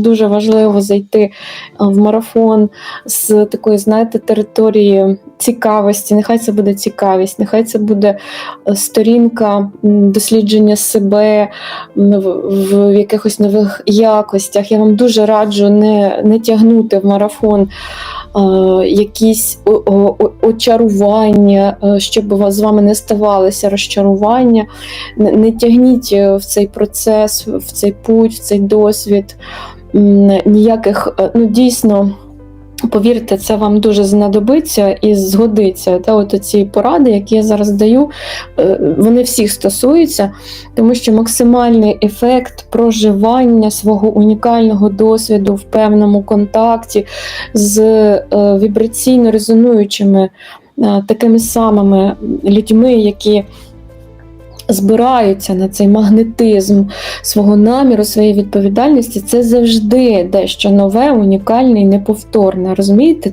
дуже важливо зайти е, в марафон з такої, знаєте, території цікавості. Нехай це буде цікавість, нехай це буде е, сторінка дослідження себе в, якихось нових якостях. Я вам дуже раджу не, не тягнути в марафон е, якісь очарування, щоб з вами не ставалися розчарування. Не, тягніть в цей процес, в цей путь, в цей досвід ніяких, е, ну дійсно. Повірте, це вам дуже знадобиться і згодиться. Та от ці поради, які я зараз даю, е, вони всіх стосуються, тому що максимальний ефект проживання свого унікального досвіду в певному контакті з е, вібраційно резонуючими такими самими людьми, які збираються на цей магнетизм свого наміру, своєї відповідальності, це завжди дещо нове, унікальне і неповторне. Розумієте?